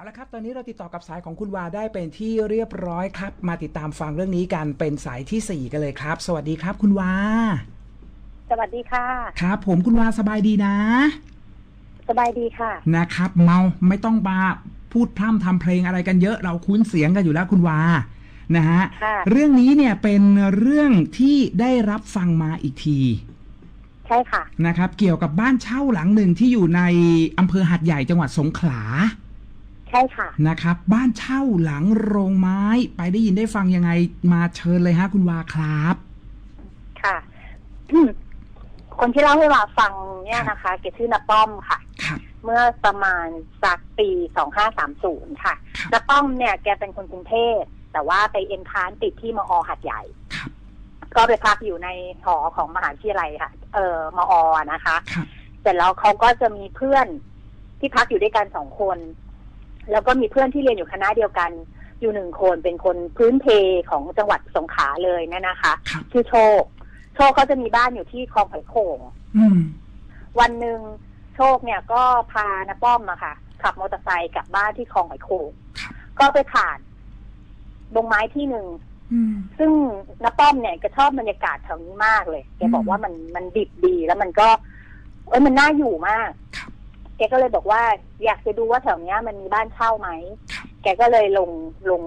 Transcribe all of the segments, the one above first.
เอาละครับ ตอนนี้เราติดต่อกับสายของคุณวาได้เป็นที่เรียบร้อยครับ มาติดตามฟังเรื่องนี้กันเป็นสายที่สี่กันเลยครับ สวัสดีครับ คุณวา สวัสดีค่ะ ครับ ผมคุณวาสบายดีนะ สบายดีค่ะ นะครับ เมาไม่ต้องมาพูดพร่ำทำเพลงอะไรกันเยอะ เราคุ้นเสียงกันอยู่แล้วคุณวา นะฮะ ค่ะ เรื่องนี้เนี่ยเป็นเรื่องที่ได้รับฟังมาอีกที ใช่ค่ะ นะครับ เกี่ยวกับบ้านเช่าหลังหนึ่งที่อยู่ในอำเภอหัดใหญ่จังหวัดสงขลา ใช่ค่ะนะครับ บ้านเช่าหลังโรงไม้ ไปได้ยินได้ฟังยังไงมาเชิญเลยฮะ คุณวาครับค่ะ คนที่เล่าให้วาฟังเนี่ยนะคะแกชื่อนาป้อมค่ะครับเมื่อประมาณสักปีสองห้าสามศูนย์ค่ะครับนาป้อมเนี่ยแกเป็นคนกรุงเทพแต่ว่าไปเอ็นทรานติดที่มอหัดใหญ่ครับก็ไปพักอยู่ในหอของมหาวิทยาลัยค่ะ เออมอนะคะครับเสร็จแล้วเขาก็จะมีเพื่อนที่พักอยู่ด้วยกันสองคน แล้วก็มีเพื่อนที่เรียนอยู่คณะเดียวกันอยู่หนึ่งคนเป็นคนพื้นเพของจังหวัดสงขลาเลยเนยนะคะครับชื่อโชค โชคเขาจะมีบ้านอยู่ที่คลองหอยโข่งอืมวันหนึ่งโชคเนี่ยก็พานาป้อมอะค่ะ ขับมอเตอร์ไซค์กลับบ้านที่คลองหอยโข่งครับก็ไปผ่านดงไม้ที่หนึ่งอืมซึ่งนาป้อมเนี่ยก็ชอบบรรยากาศแถวนี้มากเลยแกบอกอืมว่ามันมันดิบดีแล้วมันก็ เอ้ยมันน่าอยู่มากครับแกก็เลยบอกว่า อยากจะดูว่าแถวเนี้ยมันมีบ้านเช่าไหมครับแกก็เลยลงลง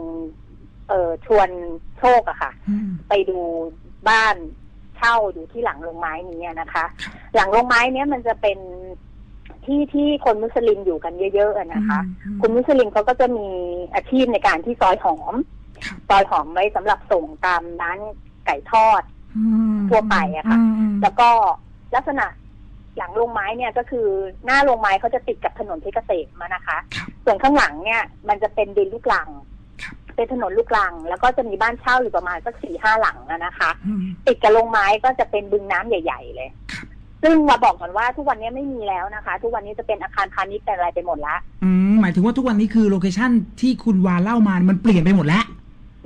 เอ่อชวนโชคอะค่ะอืมไปดูบ้านเช่าอยู่ที่หลังโรงไม้นี้อะนะคะครับหลังโรงไม้เนี้ยมันจะเป็นที่ที่คนมุสลิมอยู่กันเยอะๆอะนะคะอืมคุณมุสลิมเขาก็จะมีอาชีพในการที่ซอยหอมครับซอยหอมไว้สำหรับส่งตามร้านไก่ทอดอืมทั่วไปอะค่ะอืมแล้วก็ลักษณะ หลังโรงไม้เนี่ยก็คือหน้าโรงไม้เขาจะติดกับถนนเพชรเกษมอะนะคะครับส่วนข้างหลังเนี่ยมันจะเป็นดินลูกลังครับเป็นถนนลูกลัง แล้วก็จะมีบ้านเช่าอยู่ประมาณสักสี่ห้าหลังอะนะคะอืมติดกับโรงไม้ก็จะเป็นบึงน้ำใหญ่ ๆ เลยครับซึ่งมาบอกก่อนว่าทุกวันนี้ไม่มีแล้วนะคะ ทุกวันนี้จะเป็นอาคารพาณิชย์เป็นอะไรไปหมดละอืมหมายถึงว่าทุกวันนี้คือโลเคชั่นที่คุณวาเล่ามามันเปลี่ยนไปหมดแล้ว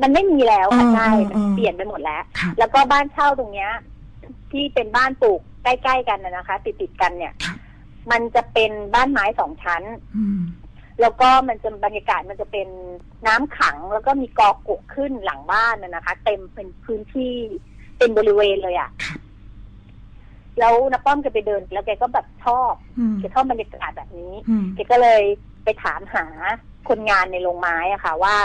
มันไม่มีแล้วค่ะเออใช่เออมันเออเปลี่ยนไปหมดแล้วครับแล้วก็บ้านเช่าตรงเนี้ย ที่เป็นบ้านปลูกใกล้ๆกันนะนะคะ ติดติดๆกันเนี่ยครับมันจะเป็นบ้านไม้สองชั้น อืม แล้วก็มันจะบรรยากาศมันจะเป็นน้ำขัง แล้วก็มีกอกุขึ้นหลังบ้านนะนะคะ เต็มเป็นพื้นที่เป็นบริเวณเลยอะ่ะ ครับ แล้วน้าป้อมแกไปเดิน แล้วแกก็แบบชอบอืมแกชอบบรรยากาศแบบนี้อืมแกก็เลยไปถามหาคนงานในโรงไม้อะค่ะว่า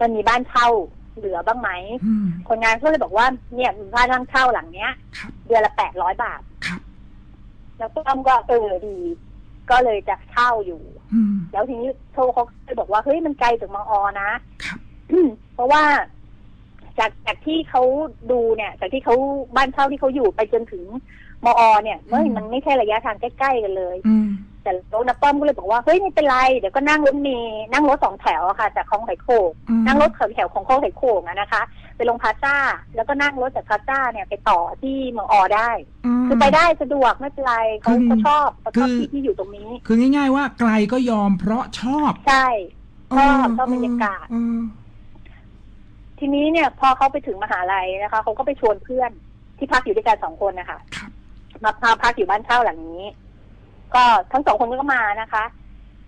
มันมีบ้านเช่า เหลือบ้างไหมอืมคนงานก็เลยบอกว่า เนี่ยมีบ้านร่างเช่าหลังเนี้ยครับเดือนละแปดร้อยบาทครับแล้วป้อมก็เออดี ก็เลยจะเช่าอยู่อืมแล้วทีนี้โทรเขาเลยบอกว่าเฮ้ยมันไกลจากมอนะครับเพราะว่าจากจากที่เขาดูเนี่ย จากที่เขาบ้านเช่าที่เขาอยู่ไปจนถึงมอเนี่ยเฮ้ยมันไม่ใช่ระยะทางใกล้ๆกันเลย อืมแต่รถนับป้อมก็เลยบอกว่าเฮ้ยไม่เป็นไรเดี๋ยวก็นั่งรถเมล์นั่งรถสองแถวอะค่ะ จากคลองไหโขงอืม นั่งรถแถวของคลองไหโขงอะนะคะ ไปลงพลาซ่า แล้วก็นั่งรถจากพลาซ่าเนี่ยไปต่อที่มอได้ ม คือไปได้สะดวกไม่เป็นไรเขาคือเขาชอบเขาชอบคือ ที่ที่อยู่ตรงนี้ คือง่ายๆว่าไกลก็ยอมเพราะชอบใช่ ชอบเชอบบรรยากาศ เออทีนี้เนี่ยพอเขาไปถึงมหาลัยนะคะเขาก็ไปชวนเพื่อนที่พักอยู่ด้วยกันสองคนนะคะครับ มาพาพักอยู่บ้านเช่าหลังนี้ ก็ทั้งสองคนก็มานะคะ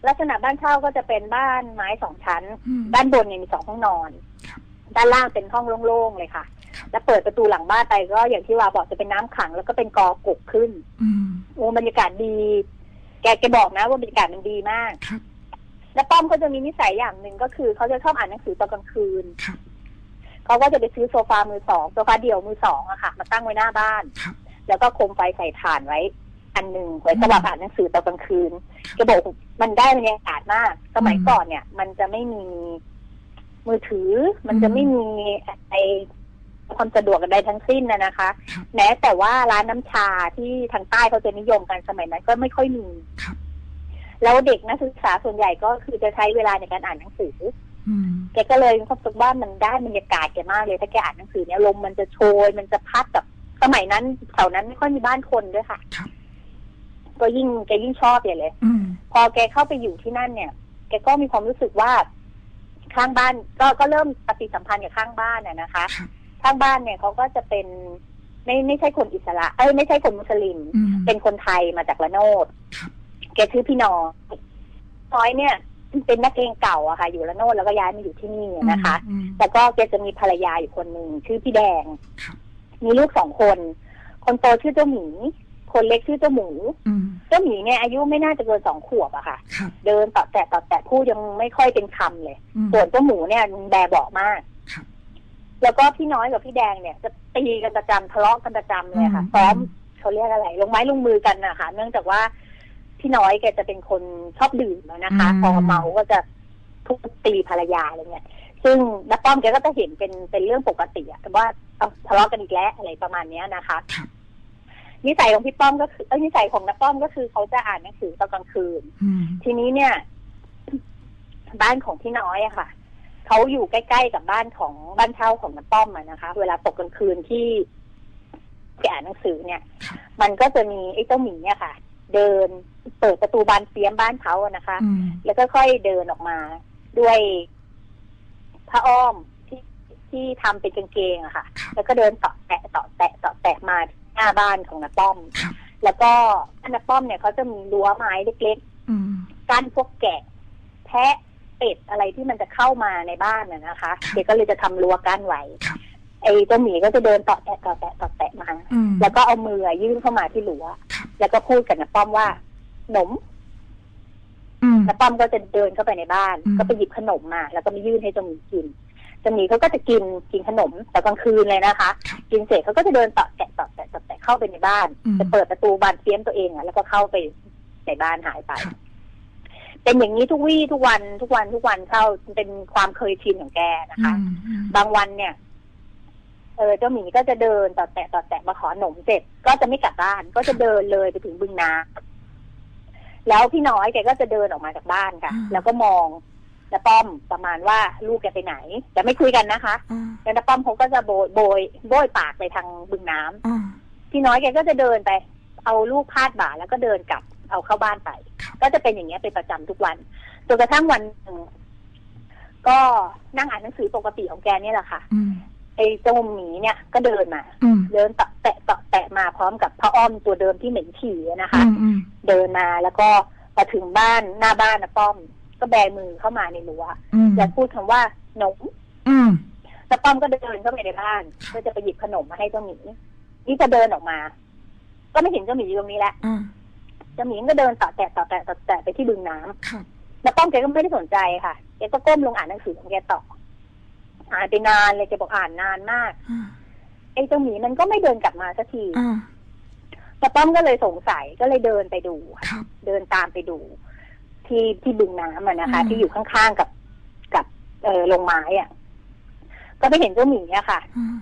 ลักษณะบ้านเช่าก็จะเป็นบ้านไม้สองชั้น อืม ด้านบนเนี่ยมีสองห้องนอน ครับด้านล่างเป็นห้องโล่งๆเลยค่ะ ครับ แล้วเปิดประตูหลังบ้านไปก็อย่างที่ว่าบอกจะเป็นน้ำขัง แล้วก็เป็นกอกกขึ้น อืมโอ้บรรยากาศดี แกแกบอกนะว่าบรรยากาศมันดีมาก ครับแล้วป้อมก็จะมีนิสัยอย่างหนึ่งก็คือเขาจะชอบอ่านหนังสือตอนกลางคืน ครับเขาก็จะไปซื้อโซฟามือสองโซฟาเดี่ยวมือสองอะค่ะ มาตั้งไว้หน้าบ้าน ครับแล้วก็โคมไฟใส่ถ่านไว้ อันหนึ่งไว้สำหรับอ่านหนังสือตอนกลางคืนแกบอกมันได้บรรยากาศมาก สมัยอืมก่อนเนี่ย มันจะไม่มีมือถือ มันจะอืมไม่มีไอความสะดวกใดทั้งสิ้นนะนะคะครับแม้แต่ว่าร้านน้ำชาที่ทางใต้เขาจะนิยมกันสมัยนั้นก็ไม่ค่อยมีครับแล้วเด็กนักศึกษาส่วนใหญ่ก็คือจะใช้เวลาในการอ่านหนังสืออืมแกก็เลยมีความรู้สึกว่ามันได้บรรยากาศแกมากเลย ถ้าแกอ่านหนังสือเนี่ยลมมันจะโชยมันจะพัดแบบสมัยนั้นแถวนั้นไม่ค่อยมีบ้านคนด้วยค่ะครับ ก็ยิ่งแกยิ่งชอบใหญ่เลยอืมพอแกเข้าไปอยู่ที่นั่นเนี่ย แกก็มีความรู้สึกว่า ข้างบ้านก็ก็เริ่มปฏิสัมพันธ์กับข้างบ้านน่ะนะคะครับข้างบ้านเนี่ยเขาก็จะเป็นไม่ไม่ใช่คนอิสระเอ้ยไม่ใช่คนมุสลิมอืมเป็นคนไทยมาจากละโนดครับแกชื่อพี่นอน้อยเนี่ย เป็นนักเลงเก่าอะค่ะ อยู่ละโนดแล้วก็ย้ายมาอยู่ที่นี่นะคะอืมแล้วก็แกจะมีภรรยาอยู่คนหนึ่งชื่อพี่แดงครับมีลูกสองคน คนโตชื่อเจ้าหมี คนเล็กชื่อเจ้าหมูอืมเจ้าหมีเนี่ยอายุไม่น่าจะเกินสองขวบอะค่ะ ครับ เดินต่อแตะต่อแตะพูดยังไม่ค่อยเป็นคำเลย อืม ส่วนเจ้าหมูเนี่ยแบเบอกมาก ครับ แล้วก็พี่น้อยกับพี่แดงเนี่ย จะตีกันประจำทะเลาะกันประจำเลยค่ะพร้อมเขาเรียกอะไร ลงไม้ลงมือกันนะคะเนื่องจากว่าพี่น้อยแกจะเป็นคนชอบดื่มอะนะคะพอเมาก็จะทุบตีภรรยาอะไรเงี้ยซึ่งนักป้อมแกก็จะเห็นเป็นเป็นเรื่องปกติอะแต่ว่าเอาทะเลาะกันอีกแล้วอะไรประมาณเนี้ยนะคะ ครับ นิสัยของพี่ป้อมก็คือเอ้ยนิสัยของนักป้อมก็คือเขาจะอ่านหนังสือตอนกลางคืน อืมทีนี้เนี่ย บ้านของพี่น้อยอะค่ะเขาอยู่ใกล้ๆกับบ้านของบ้านเช่าของน้าป้อมอะนะคะ เวลาตกกลางคืนที่ที่อ่านหนังสือเนี่ยครับมันก็จะมีไอ้เจ้าหมีอะค่ะ เดินเปิดประตูบานเฟียมบ้านเขาอะนะคะ อืมแล้วก็ค่อยเดินออกมาด้วยผ้าอ้อมที่ที่ทำเป็นกางเกงอะค่ะครับแล้วก็เดินต่อแตะต่อแตะต่อแตะมาที่ หน้าบ้านของน้าป้อม ครับ แล้วก็น้าป้อมเนี่ยเขาจะมีรั้วไม้เล็กๆอืมกั้นพวกแกะ แพะเป็ดอะไรที่มันจะเข้ามาในบ้านน่ะนะคะ ครับเด็กก็เลยจะทำรั้วกั้นไว้ครับ ไอ้เจ้าหมีก็จะเดินต่อแตะต่อแตะต่อแตะมา อืม แล้วก็เอามือยื่นเข้ามาที่รั้วครับ แล้วก็พูดกับน้าป้อมว่าหนม อืมน้าป้อมก็จะเดินเข้าไปในบ้าน อืม ก็ไปหยิบขนมมา แล้วก็มายื่นให้เจ้าหมีกินเจ้าหมีเขาก็จะกินกินขนมแต่กลางคืนเลยนะคะครับกินเสร็จเขาก็จะเดินต่อแตะต่อแตะต่อแตะเข้าไปในบ้านอืมจะเปิดประตูบานเฟี้ยมตัวเองอะแล้วก็เข้าไปในบ้านหายไปครับเป็นอย่างนี้ทุกวี่ทุกวันทุกวันทุกวันเข้าเป็นความเคยชินของแกนะคะอืมอืมบางวันเนี่ยเออเจ้าหมีก็จะเดินต่อแตะต่อแตะมาขอหนมเสร็จ ก็จะไม่กลับบ้าน ก็จะเดินเลยไปถึงบึงนาแล้วพี่น้อยแกก็จะเดินออกมาจากบ้านค่ะ แล้วก็มอง น้าป้อมประมาณว่าลูกแกไปไหน แต่ไม่คุยกันนะคะอ่าแล้วน้าป้อมเขาก็จะโบยโบยโบยปากไปทางบึงน้ำอ่าพี่น้อยแกก็จะเดินไป เอาลูกพาดบ่าแล้วก็เดินกลับเอาเข้าบ้านไปครับก็จะเป็นอย่างเงี้ยเป็นประจำทุกวันจนกระทั่งวันหนึ่งก็นั่งอ่านหนังสือปกติของแกเนี่ยแหละค่ะอืมไอ้เจ้าหมีเนี่ยก็เดินมาอืมเดินตะแตะตะแตะมาพร้อมกับพระอ้อมตัวเดิมที่เหม็นฉี่นะคะอืมอืมเดินมาแล้วก็มาถึงบ้านหน้าบ้านนะป้อม ก็แบมือเข้ามาในรั้วอืมแล้วพูดคำว่าหนมอืมแล้วป้อมก็เดินเข้าไปในบ้านเพื่อจะไปหยิบขนมมาให้เจ้าหมีนี่จะเดินออกมา ก็ไม่เห็นเจ้าหมีอยู่ตรงนี้แหละอ่าเจ้าหมีก็เดินต่อแตะต่อแตะต่อแตะไปที่บึงน้ำครับแล้วป้อมแกก็ไม่ได้สนใจค่ะแกก็ก้มลงอ่านหนังสือของแกต่ออ่านไปนานเลยแกบอกอ่านนานมากอ่าไอ้เจ้าหมีมันก็ไม่เดินกลับมาสักทีอ่าแล้วป้อมก็เลยสงสัยก็เลยเดินไปดูค่ะครับเดินตามไปดู ที่ที่บึงน้ำอะนะคะ อืม ที่อยู่ข้างๆกับกับเออลงไม้อะก็ไปเห็นเจ้าหมีอะค่ะอ่า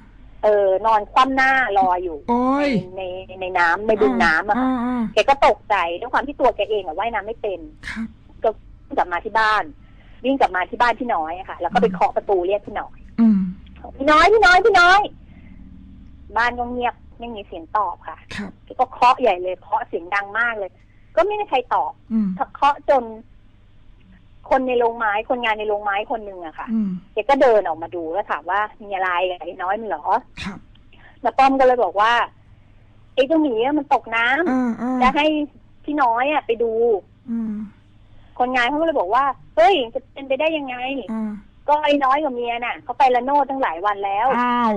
เออนอนคว่ำหน้ารออยู่โอ้ยในในในน้ำในบึงน้ำอะค่ะอ่าอ่าแกก็ตกใจด้วยความที่ตัวแกเองอะว่ายน้ำไม่เป็น ครับวิ่งกลับมาที่บ้าน วิ่งกลับมาที่บ้านพี่น้อยอะค่ะ แล้วก็ไปเคาะประตูเรียกพี่น้อย อืมพี่น้อยพี่น้อยพี่น้อย บ้านก็เงียบไม่มีเสียงตอบค่ะครับแกก็เคาะใหญ่เลยเคาะเสียงดังมากเลย ก็ไม่มีใครตอบอืมเคาะจน คนในโรงไม้คนงานในโรงไม้คนหนึ่งอะค่ะอืมแกก็เดินออกมาดูแล้วถามว่ามีอะไรกับไอ้น้อยมันเหรอครับน้าป้อมก็เลยบอกว่าไอ้เจ้าหมีอะมันตกน้ำอ่าอ่าจะให้พี่น้อยอะไปดูอืมคนงานเขาก็เลยบอกว่า เฮ้ย จะเป็นไปได้ยังไงอ่าก็ไอ้น้อยกับเมียน่ะเขาไปละโนดตั้งหลายวันแล้วอ้าว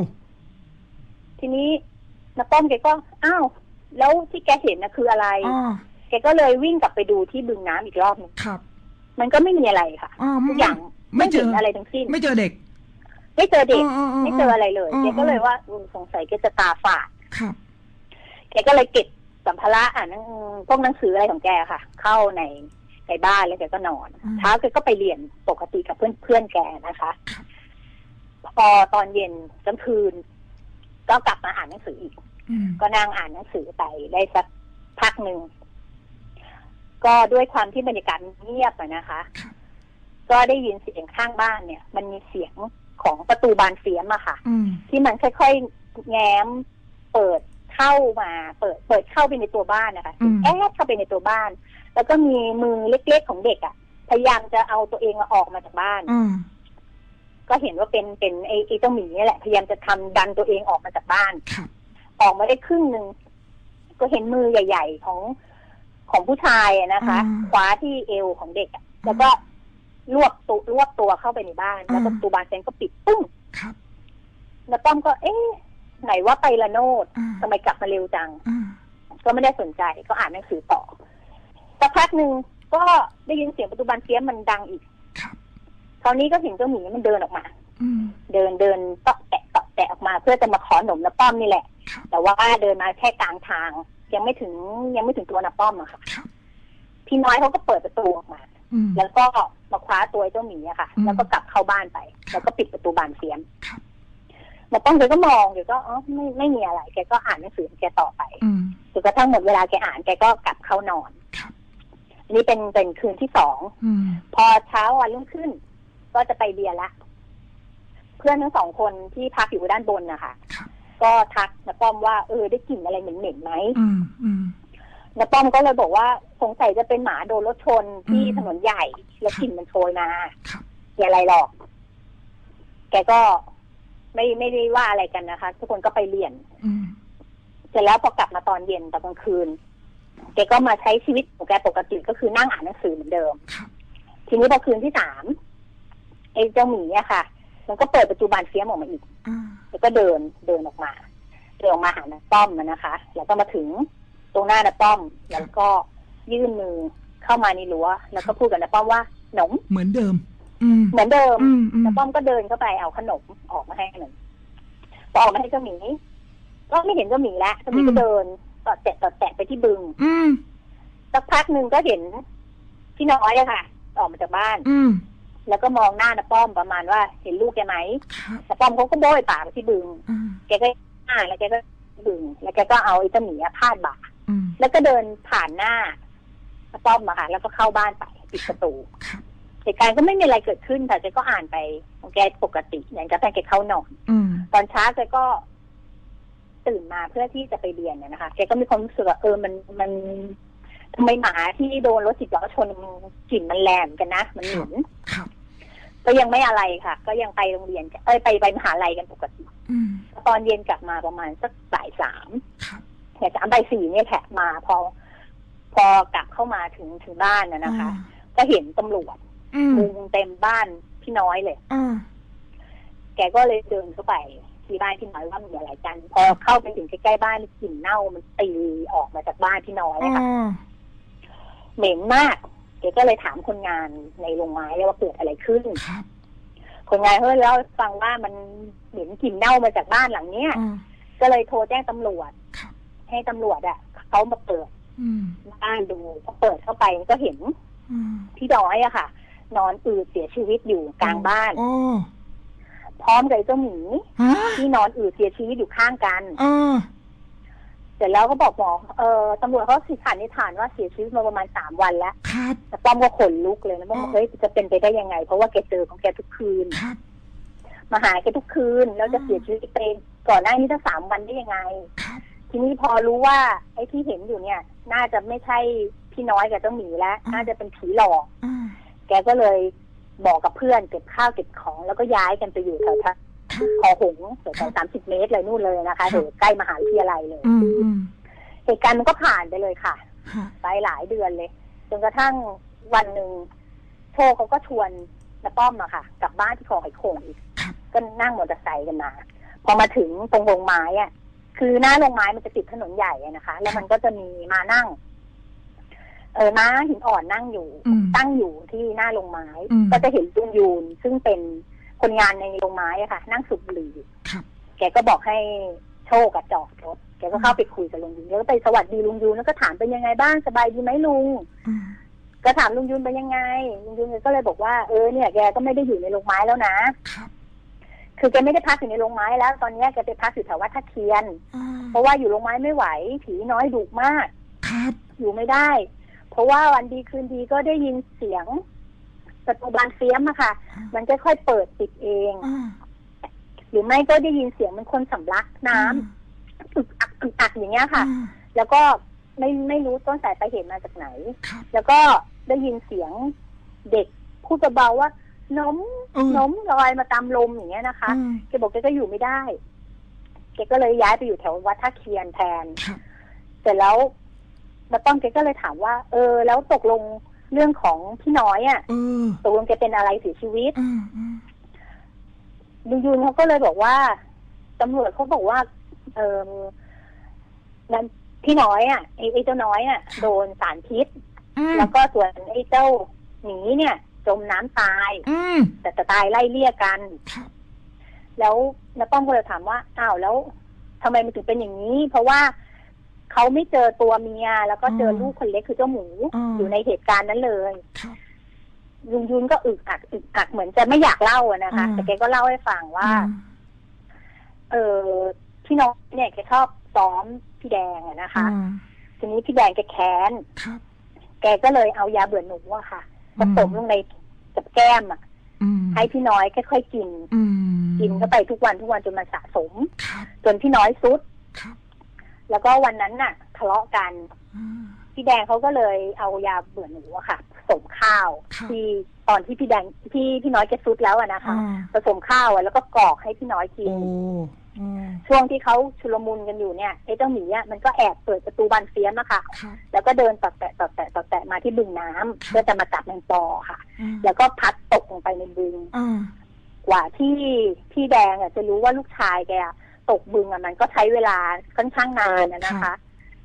ทีนี้น้าป้อมแกก็ อ้าว แล้วที่แกเห็นนะคืออะไรอ่า แกก็เลยวิ่งกลับไปดูที่บึงน้ำอีกรอบหนึงครับ มันก็ไม่มีอะไรค่ะอ่าทุกอย่างไม่ไม่เจเห็อนอะไรทั้งสิ้น ไม่เจอเด็ก ไม่เจอเด็กาาาไม่เจออะไรเลยอืมแกก็เลยว่าอืมสงสัยแกจะตาฝาดครับแกก็เลยเก็บสัมภาระอ่านหนังพวกหนังสืออะไรของแกค่ะ เข้าในในบ้านแล้วแกก็นอนอืมเช้าแกก็ไปเรียนปกติกับเพื่อนเพื่อนๆแกนะคะครับพอตอนเย็นกลางคืน ก็กลับมาอ่านหนังสืออีกอืมก็นั่งอ่านหนังสือไปได้สักพักหนึ่ง ก็ด้วยความที่บรรยากาศเงียบอะนะคะครับก็ได้ยินเสียงข้างบ้านเนี่ย มันมีเสียงของประตูบานเสียมอะค่ะ อืมที่มันค่อยๆแง้ม เปิดเข้ามา เปิดเปิดเข้าไปในตัวบ้านนะคะอืม แอบเข้าไปในตัวบ้าน แล้วก็มีมือเล็กๆของเด็กอะพยายามจะเอาตัวเองออกมาจากบ้านอ่าก็เห็นว่าเป็นเป็นไอ้ไอ้เจ้าหมีนี่แหละพยายามจะทำดันตัวเองออกมาจากบ้าน ครับ ออกมาได้ครึ่งหนึ่งก็เห็นมือใหญ่ ๆ ของ ของผู้ชายอะนะคะคว้าที่เอวของเด็กอะแล้วก็รวบตัวรวบตัวเข้าไปในบ้าน แล้วก็อ่าประตูบานเซนก็ปิดปุ้งครับแล้วป้อมก็ เอ๊ะไหนว่าไปละโนดอ่าทำไมกลับมาเร็วจังอ่าก็ไม่ได้สนใจก็อ่านหนังสือต่อสักพักหนึ่งก็ได้ยินเสียงประตูบานเสียมมันดังอีก ครับคราวนี้ก็เห็นเจ้าหมีมันเดินออกมา อืม เดินเดินเตาะแตะเตาะแตะออกมา เพื่อจะมาขอหนมน้าป้อมนี่แหละ ครับ แต่ว่าเดินมาแค่กลางทาง ยังไม่ถึงยังไม่ถึงตัวน้าป้อมอะค่ะครับพี่น้อยเขาก็เปิดประตูออกมาอืมแล้วก็มาคว้าตัวไอ้เจ้าหมีอะค่ะอืมแล้วก็กลับเข้าบ้านไป แล้วก็ปิดประตูบานเสียมครับน้าป้อมแกก็มองแกก็อ๋อไม่ไม่มีอะไรแกก็อ่านหนังสือของแกต่อไปอืมจนกระทั่งหมดเวลาแกอ่านแกก็กลับเข้านอนครับอันนี้เป็นเป็นคืนที่สองอืมพอเช้าวันรุ่งขึ้น ก็จะไปเรียนละ เพื่อนทั้งสองคนที่พักอยู่ด้านบนนะคะครับ ก็ทักนะป้อมว่าเออได้กลิ่นอะไรเหม็นๆไหมอืมอืมนะป้อมก็เลยบอกว่าสงสัยจะเป็นหมาโดนรถชนที่อืมถนนใหญ่ แล้วครับกลิ่นมันโชยมาครับอย่าอะไรหรอก แกก็ไม่ไม่ได้ว่าอะไรกันนะคะ ทุกคนก็ไปเรียนอืมเสร็จแล้วพอกลับมาตอนเย็นตอนกลางคืนแกก็มาใช้ชีวิตของแกปกติก็คือนั่งอ่านหนังสือเหมือนเดิมครับทีนี้พอคืนที่สามไอ้เจ้าหมีอะค่ะ มันก็เปิดประตูบานเฟียมออกมาอีกอ่าแล้วก็เดินเดินออกมาเดินออกมาหาน้าป้อมมันนะคะ แล้วก็มาถึงตรงหน้าน้าป้อม แล้วก็ยื่นมือเข้ามาในรั้วแล้วก็พูดกับน้าป้อมว่าหนมเหมือนเดิมอืมเหมือนเดิมอืมอืมน้าป้อมก็เดินเข้าไปเอาขนมออกมาให้หนึ่งพอออกมาให้เจ้าหมีก็ไม่เห็นเจ้าหมีแล้วเจ้าหมีก็เดินต่อแตะต่อแตะไปที่บึง อืมสักพักหนึ่งก็เห็นพี่น้อยอะค่ะ ออกมาจากบ้าน อืม แล้วก็มองหน้าน้าป้อมประมาณว่า เห็นลูกแกไหมครับน้าป้อมเขาก็โบยปากไปที่บึงอ่าแกก็อ่าแล้วแกก็บึง แล้วแกก็เอาไอ้เจ้าหมีอะพาดบ่าอืมแล้วก็เดินผ่านหน้าน้าป้อมมาค่ะ แล้วก็เข้าบ้านไปปิดประตูครับเหตุการณ์ก็ไม่มีอะไรเกิดขึ้นแต่แกก็อ่านไปของแกปกติอย่างกับแกเข้านอนอืมตอนเช้าแกก็ตื่นมาเพื่อที่จะไปเรียนเนี่ยนะคะแกก็มีความรู้สึกว่าเออมันมัน ทำไมหมาที่โดนรถสิบล้อชนมันกลิ่นมันแรงกันนะ มันเหม็นครับก็ยังไม่อะไรค่ะ ก็ยังไปโรงเรียนกันเอ้ยไปไปมหาลัยกันปกติอืมตอนเย็นกลับมาประมาณสักบ่ายสามครับแต่สามบ่ายสี่เนี่ยแหละมาพอ พอกลับเข้ามาถึงถึงบ้านนะนะคะ ก็เห็นตำรวจอืมมุงเต็มบ้านพี่น้อยเลยอ่าแกก็เลยเดินเข้าไปที่บ้านพี่น้อยว่ามีอะไรกัน พอเข้าไปถึงใกล้ๆบ้านกลิ่นเน่ามันตีออกมาจากบ้านพี่น้อยอ่าค่ะ เหม็นมากแกก็เลยถามคนงานในโรงไม้ว่าเกิดอะไรขึ้นครับคนงานเขาเลยเล่าให้ฟังว่ามันเหม็นกลิ่นเน่ามาจากบ้านหลังเนี้ยอ่าก็เลยโทรแจ้งตำรวจครับให้ตำรวจอะเขามาเปิดอืมบ้านดูพอเปิดเข้าไปก็เห็นอืมพี่น้อยอะค่ะ นอนอืดเสียชีวิตอยู่กลางบ้านโอ้พร้อมกับไอ้เจ้าหมีฮะที่นอนอืดเสียชีวิตอยู่ข้างกันอ่า เสร็จแล้วก็บอกหมอเออตำรวจเขาสันนิษฐานว่าเสียชีวิตมาประมาณสามวันแล้วครับ แต่ป้อมก็ขนลุกเลยนะป้อมอ๋บออกเฮ้ยจะเป็นไปได้ยังไง เพราะว่าแกเจอของแกทุกคืน ครับ มาหาแกทุกคืนแล้วจะเสียชีวิตไปก่อนหน้านี้ตั้งสามวันได้ยังไง ครับ ทีนี้พอรู้ว่าไอ้ที่เห็นอยู่เนี่ย น่าจะไม่ใช่พี่น้อยกับเจ้าหมีแล้ว น่าจะเป็นผีหลอกอ่าแกก็เลยบอกกับเพื่อนเก็บข้าวเก็บของแล้วก็ย้ายกันไปอยู่แถว ทางครับคอหงส์แถวสามสิบเมตรเลยนู่นเลยนะคะแถวใกล้มหาวิทยาลัยเลยอืมอืมเหตุการณ์มันก็ผ่านไปเลยค่ะฮะไปหลายเดือนเลยจนกระทั่งวันหนึ่งโชคเขาก็ชวนน้าป้อมอะค่ะ กลับบ้านที่คลองไอ้โขงอีกครับก็นั่งมอเตอร์ไซค์กันมา พอมาถึงตรงโรงไม้อะคือหน้าโรงไม้มันจะติดถนนใหญ่อะนะคะ แล้วมันก็จะมีมานั่ง เออม้าหินอ่อนนั่งอยู่อืมตั้งอยู่ที่หน้าโรงไม้อืมก็จะเห็นลุงยูนซึ่งเป็น คนงานในโรงไม้อะค่ะ นั่งสูบบุหรี่อยู่ครับ แกก็บอกให้โชคกับจอดรถแกก็เข้าไปคุยกับลุงยูนแล้วก็ไปสวัสดีลุงยูนแล้วก็ถามเป็นยังไงบ้างสบายดีไหมลุง อืมก็ถามลุงยูนเป็นยังไงลุงยูนก็เลยบอกว่าเออเนี่ยแกก็ไม่ได้อยู่ในโรงไม้แล้วนะ ครับคือแกไม่ได้พักอยู่ในโรงไม้แล้ว ตอนนี้แกไปพักอยู่แถววัดท่าเทียนอ่าเพราะว่าอยู่โรงไม้ไม่ไหว ผีน้อยดุมาก ครับอยู่ไม่ได้ เพราะว่าวันดีคืนดีก็ได้ยินเสียง ประตูบานเฟียมอะค่ะ มันก็ค่อยเปิดปิดเองอ่าหรือไม่ก็ได้ยินเสียงมันคนสำลักน้ำอึกอักอึกอักอย่างเงี้ยค่ะอ่าแล้วก็ไม่ไม่รู้ต้นสายปลายเหตุมาจากไหนครับแล้วก็ได้ยินเสียงเด็กพูดเบาๆว่าน้มเออน้มลอยมาตามลมอย่างเงี้ยนะคะอืมแกบอกแกก็อยู่ไม่ได้แกก็เลยย้ายไปอยู่แถววัดท่าเคียนแทนครับเสร็จแล้วมาต้อมแกก็เลยถามว่า เออ แล้วตกลง เรื่องของพี่น้อยอะเออตกลงแกเป็นอะไรเสียชีวิตอืมอืมลุงยูนเขาก็เลยบอกว่าตำรวจเขาบอกว่า เออนั้นพี่น้อยอะไอ้ไอ้เจ้าน้อยอะ โดนสารพิษอืมแล้วก็ส่วนไอ้เจ้าหมีเนี่ย จมน้ำตาย อืมแต่จะตายไล่เลี่ยกันครับแล้วน้าป้อมก็เลยถามว่า อ้าวแล้วทำไมมันถึงเป็นอย่างนี้ เพราะว่า เขาไม่เจอตัวเมีย แล้วก็เจอลูกคนเล็กคือเจ้าหมูอยู่ในเหตุการณ์นั้นเลยครับยุนยุนก็อึกอักอึกอักเหมือนจะไม่อยากเล่าอะนะคะอืมแต่แกก็เล่าให้ฟังว่าอืมเออพี่น้องเนี่ยแกชอบซ้อมพี่แดงอะนะคะอืมทีนี้พี่แดงแกแค้นครับแกก็เลยเอายาเบื่อหนูอะค่ะผสมลงในกับแก้มอะอืมให้พี่น้อยค่อยๆกินอืมกินเข้าไปทุกวันทุกวันจนมันสะสมครับจนพี่น้อยซุดครับ แล้วก็วันนั้นน่ะทะเลาะกันอืมพี่แดงเขาก็เลยเอายาเบื่อหนูอะค่ะผสมข้าวครับที่ตอนที่พี่แดงพี่พี่น้อยแกซุดแล้วอะนะคะอ่าผสมข้าวอะแล้วก็กรอกให้พี่น้อยกินโอ้อืมช่วงที่เขาชุลมุนกันอยู่เนี่ยไอ้เจ้าหมีอะมันก็แอบเปิดประตูบานเฟียมอะค่ะครับแล้วก็เดินตอดแตะตอดแตะตอดแตะมาที่บึงน้ำครับเพื่อจะมาจับแมงปอค่ะอืมแล้วก็พัดตกลงไปในบึงอ่ากว่าที่พี่แดงอะจะรู้ว่าลูกชายแกอะ ตกบึงอะมันก็ใช้เวลาค่อนข้างนานอะนะคะ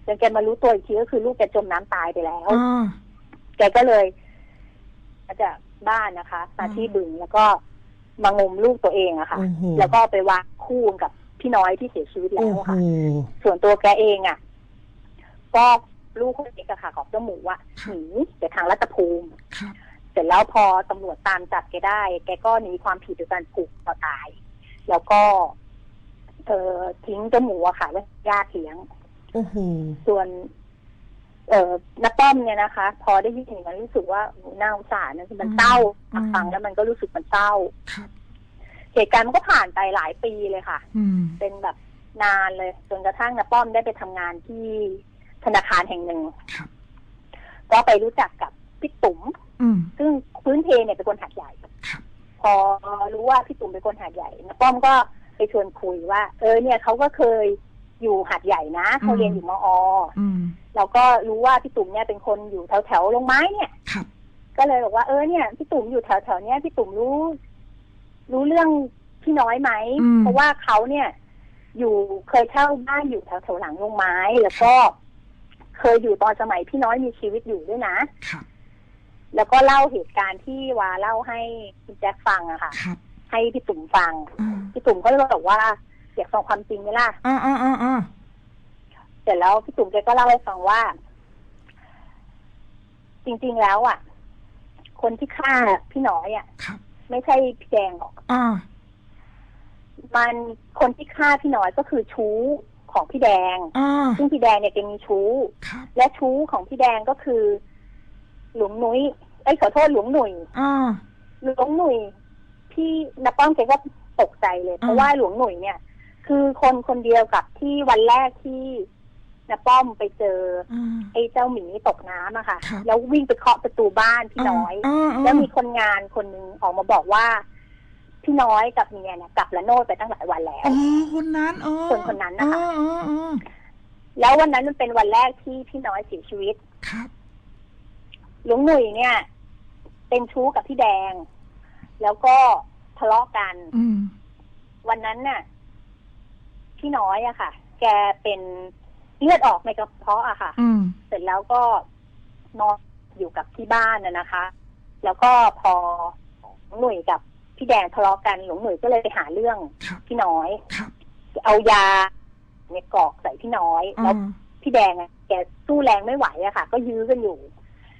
จนแกมารู้ตัวอีกทีก็คือลูกแกจมน้ำตายไปแล้วอ่าแกก็เลยมาจากบ้านนะคะมาที่บึงแล้วก็มางมลูกตัวเองอะค่ะ โอ้โห แล้วก็เอาไปวางคู่กับพี่น้อยที่เสียชีวิตแล้โอ้วโห ค่ะ ส่วนตัวแกเองอะ่ะก็ลูกคนเล็กอะค่ะ ของเจ้าหมูอะหนีไปทางรัตภูมิ ครับเสร็จแล้วพอตำรวจตามจับแกได้ แกก็หนีความผิดโดยการผูกคอตาย แล้วก็ เออทิ้งเจ้าหมูอะค่ะไว้ญาติเลี้ยงโอ้โหส่วน เอ่อนักป้อมเนี่ยนะคะ พอได้ยินอย่างนั้นรู้สึกว่าโหน่าสงสารนะคือมันเศร้าอืม ฟังแล้วมันก็รู้สึกมันเศร้า ครับ เหตุการณ์มันก็ผ่านไปหลายปีเลยค่ะ อืม เป็นแบบนานเลยจนกระทั่งนาป้อมได้ไปทำงานที่ธนาคารแห่งหนึ่ง ครับ ก็ไปรู้จักกับพี่ตุ๋ม อืม ซึ่งพื้นเพเนี่ยเป็นคนหาดใหญ่ ครับ พอรู้ว่าพี่ตุ๋มเป็นคนหาดใหญ่นาป้อมก็ ไปชวนคุยว่า เออเนี่ยเขาก็เคยอยู่หาดใหญ่นะเขาเรียนอยู่มออืมแล้วก็รู้ว่าพี่ตุ๋มเนี่ยเป็นคนอยู่แถวแถวๆลงไม้เนี่ยครับก็เลยบอกว่าเออเนี่ยพี่ตุ๋มอยู่แถวแถวๆเนี้ยพี่ตุ๋มรู้ รู้เรื่องพี่น้อยไหมอืมเพราะว่าเขาเนี่ย อยู่เคยเช่าบ้านอยู่แถวแถวๆหลังโรงไม้ แล้วก็ เคยอยู่ตอนสมัยพี่น้อยมีชีวิตอยู่ด้วยนะครับแล้วก็เล่าเหตุการณ์ที่วาเล่าให้คุณแจ็คฟังอะค่ะครับให้พี่ตุ๋มฟังอืม พี่ตุ๋มก็เลยบอกว่าอยากฟังความจริงไหมล่ะอ่าอ่าอ่าอ่าเสร็จแล้วพี่ตุ๋มแกก็เล่าให้ฟังว่า จริง ๆแล้ว อะ คนที่ฆ่าพี่น้อยอะครับไม่ใช่พี่แดงหรอกอ่ามันคนที่ฆ่าพี่น้อยก็คือชู้ของพี่แดงอ่าซึ่งพี่แดงเนี่ยแกมีชู้ครับและชู้ของพี่แดงก็คือ หลวงนุ้ยเอ้ยขอโทษหลวงหนุ่ยอ่าหลวงหนุ่ยพี่นับป้อมแกก็ ตกใจเลย เพราะอืมว่าหลวงหนุ่ยเนี่ย คือคนคนเดียวกับที่วันแรกที่นับป้อมไปเจออ่าไอ้เจ้าหมีตกน้ำอะค่ะครับแล้ววิ่งไปเคาะประตูบ้านพี่น้อยอ่าอ่าแล้วมีคนงานคนหนึ่งออกมาบอกว่า พี่น้อยกับเมียเนี่ยกลับละโนดไปตั้งหลายวันแล้วอ๋อคนนั้นอ๋อคนคนนั้นนะคะอ๋ออ๋ออ๋อแล้ววันนั้นมันเป็นวันแรกที่พี่น้อยเสียชีวิตครับหลวงหนุ่ยเนี่ย เป็นชู้กับพี่แดง แล้วก็ ทะเลาะกัน อืม วันนั้นน่ะ พี่น้อยอะค่ะ แกเป็นเลือดออกในกระเพาะอะค่ะ อืม เสร็จแล้วก็นอนอยู่กับที่บ้านน่ะนะคะ แล้วก็พอหลวงหนุ่ยกับพี่แดงทะเลาะกันหลวงหนุ่ยก็เลยไปหาเรื่องครับ พี่น้อย ครับ เอายาเนี่ยกรอกใส่พี่น้อยอ่าแล้วพี่แดงอะแกสู้แรงไม่ไหวอะค่ะ ก็ยื้อกันอยู่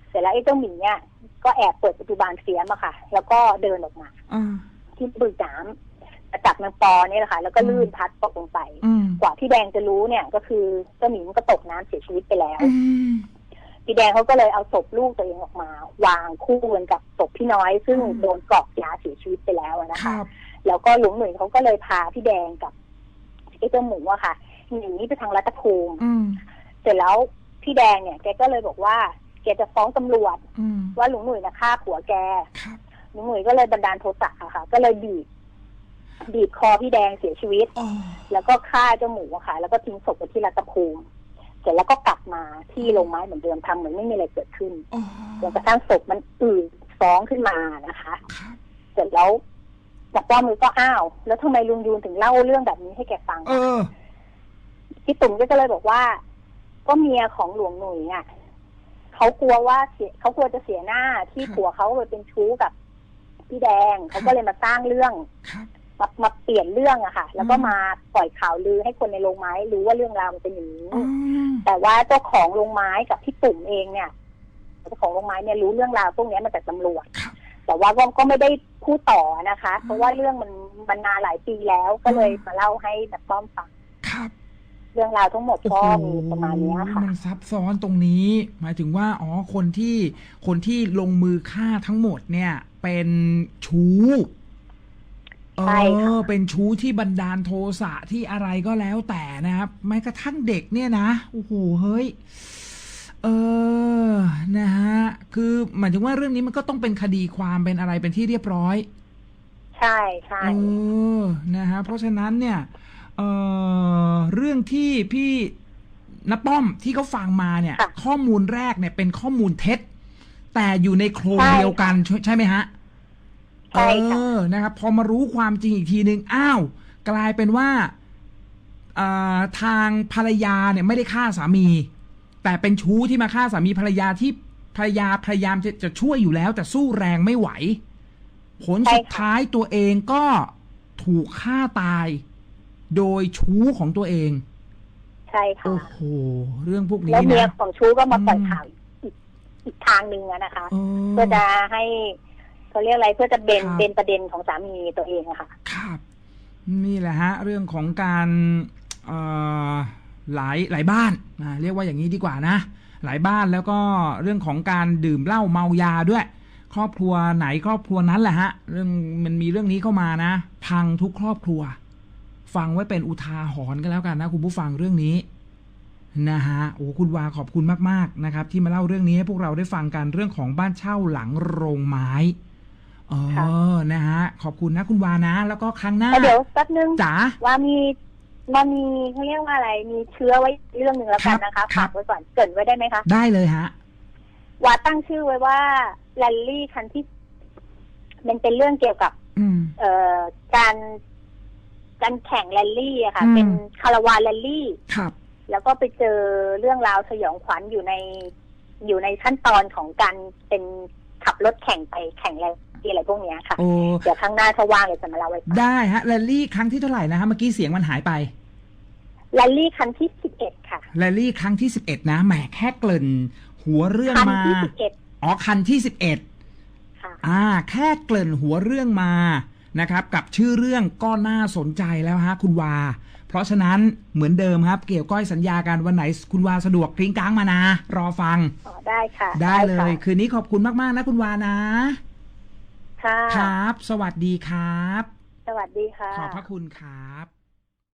เสร็จแล้วไอ้เจ้าหมีเนี่ยก็แอบเปิดประตูบานเฟียมอะค่ะ แล้วก็เดินออกมาอ่า ที่บึงน้ำมาจับแมงปอเนี่ยแหละค่ะ แล้วก็ลื่นพัดตกลงไปอืมกว่าพี่แดงจะรู้เนี่ย ก็คือเจ้าหมีมันก็ตกน้ำเสียชีวิตไปแล้วอืมพี่แดงเขาก็เลยเอาศพลูกตัวเองออกมา วางคู่กันกับศพพี่น้อย ซึ่งอืมโดนกรอกยาเสียชีวิตไปแล้วอะนะคคะรับแล้วก็หลวงหนุ่ยเขาก็เลยพาพี่แดงกับไอ้เจ้าหมูอะค่ะหนีไปทางรัตภูมิอืมเสร็จแล้วพี่แดงเนี่ยแกก็เลยบอกว่าแกจะฟ้องตำรวจอืมว่าหลวงหนุ่ยนะฆ่าผัวแก ครับหลวงหนุ่ยก็เลยบันดาลโทสะอะค่ะ ก็เลยบีบบีบคอพี่แดงเสียชีวิตอ๋อแล้วก็ฆ่าเจ้าหมูอะค่ะ แล้วก็ทิ้งศพไว้ที่รัตภูมิเสร็จแล้วก็กลับมาที่โรงไม้เหมือนเดิมทำเหมือนไม่มีอะไรเกิดขึ้นอ๋อจนกระทั่งศพมันอืดฟ้องขึ้นมานะคะครับเสร็จแล้วจากป้อมมือก็อ้าว แล้วทำไมลุงยูนถึงเล่าเรื่องแบบนี้ให้แกฟังเออพี่ตุ่มก็เลยบอกว่า ก็เมียของหลวงหนุ่ยอะเขากลัวว่าเสียเขากลัวจะเสียหน้าที่ครับผัวเขาไปเป็นชู้กับ พี่แดงเขาก็เลยมาสร้างเรื่องครับมามาเปลี่ยนเรื่องอะค่ะ แล้วก็อืมมาปล่อยข่าวลือให้คนในโรงไม้รู้ว่าเรื่องราวมันเป็นอย่างนี้อ๋อแต่ว่าเจ้าของโรงไม้กับพี่ตุ่มเองเนี่ยเจ้าของโรงไม้เนี่ยรู้เรื่องราวพวกนี้มาจากตำรวจครับแต่ว่าก็ก็ไม่ได้พูดต่อนะคะ เพราะว่าเรื่องมันมันนานหลายปีแล้วก็เลยอืมมาเล่าให้นักป้อมฟังครับเรื่องราวทั้งหมดโอ้ก็โหมีประมาณเนี้ยค่ะมันซับซ้อนตรงนี้ หมายถึงว่าอ๋อคนที่คนที่ลงมือฆ่าทั้งหมดเนี่ย เป็นชู้เอใช่ค่ะอเป็นชู้ที่บันดาลโทสะที่อะไรก็แล้วแต่นะครับแม้กระทั่งเด็กเนี่ยนะโอ้โหเฮ้ยเออนะฮะคือหมายถึงว่าเรื่องนี้มันก็ต้องเป็นคดีความเป็นอะไรเป็นที่เรียบร้อย ใช่ใช่เออนะฮะเพราะฉะนั้นเนี่ยเออเรื่องที่พี่นป้อมที่เขาฟังมาเนี่ยค่ะข้อมูลแรกเนี่ยเป็นข้อมูลเท็จ แต่อยู่ในโครงใช่ เดียวกันใช่ใช่ไหมฮะใช่ค่ะเออนะครับ พอมารู้ความจริงอีกทีนึง อ้าว กลายเป็นว่าเอ่อทางภรรยาเนี่ยไม่ได้ฆ่าสามี แต่เป็นชู้ที่มาฆ่าสามีภรรยาที่ภรรยาพยายามจะจะช่วยอยู่แล้ว แต่สู้แรงไม่ไหว ผลใช่สุดค่ะ ท้ายตัวเองก็ถูกฆ่าตาย โดยชู้ของตัวเอง ใช่ค่ะ โอ้โห เรื่องพวกนี้แล้วเมียนะ ของชู้ก็มาปล่อยอืมข่าวอีก อีกทางหนึ่งอะนะคะเออเพื่อจะให้เขาเรียกอะไรเพื่อจะเบนครับ เบนประเด็นของสามีตัวเองอะค่ะ ครับ นี่แหละฮะ เรื่องของการเอ่อหลายหลายบ้านอ่าเรียกว่าอย่างนี้ดีกว่านะ หลายบ้านแล้วก็เรื่องของการดื่มเหล้าเมายาด้วย ครอบครัวไหนครอบครัวนั้นแหละฮะ เรื่องมันมีเรื่องนี้เข้ามานะ พังทุกครอบครัว ฟังไว้เป็นอุทาหรณ์กันแล้วกันนะคุณผู้ฟังเรื่องนี้ นะฮะโอ้คุณวาขอบคุณมากๆนะครับ ที่มาเล่าเรื่องนี้ให้พวกเราได้ฟังกันเรื่องของบ้านเช่าหลังโรงไม้เอค่ะอนะฮะ ขอบคุณนะคุณวานะ แล้วก็ครั้งหน้าแล้วเดี๋ยวแป๊บนึงจ๋าว่ามีมันมีเขาเรียกว่าอะไรมีเชื้อไว้เรื่องหนึ่งแล้วกันนะคะครัฝาบกไว้ก่อนเกรินไว้ได้ไหมคะ ได้เลยฮะว่าตั้งชื่อไว้ว่าแรลลี่คันที่ มันเป็นเรื่องเกี่ยวกับอืมเอ่อการการแข่งแรลลี่อะค่ะอืมเป็นคาราวานแรลลี่ครับ แล้วก็ไปเจอเรื่องราวสยองขวัญอยู่ในอยู่ในขั้นตอนของการเป็นขับรถแข่งไปแข่งแรลลี่อะไรพวกเนี้ยค่ะโอ้เดี๋ยวข้างหน้าถ้าว่างเลยจะมาเล่าให้ฟังได้ฮะแรลลี่ครั้งที่เท่าไหร่นะฮะเมื่อกี้เสียงมันหายไปแรลลี่คันที่สิบเอ็ดค่ะแรลลี่ครั้งที่สิบเอ็ดนะแหมแค่เกริ่นหัวเรื่องคันมาที่สิบเอ็ดอ๋อคันที่สิบเอ็ดค่ะอ่า แค่เกริ่นหัวเรื่องมานะครับ กับชื่อเรื่องก็น่าสนใจแล้วฮะ คุณวา เพราะฉะนั้นเหมือนเดิมครับ เกี่ยวก้อยสัญญากันวันไหนคุณวาสะดวกกริ้งกลางมานะ รอฟัง อ๋อได้ค่ะได้เลย ค่ะคืนนี้ขอบคุณมาก ๆ นะคุณวานะ ค่ะ ครับ สวัสดีครับ สวัสดีค่ะ ขอบพระคุณครับ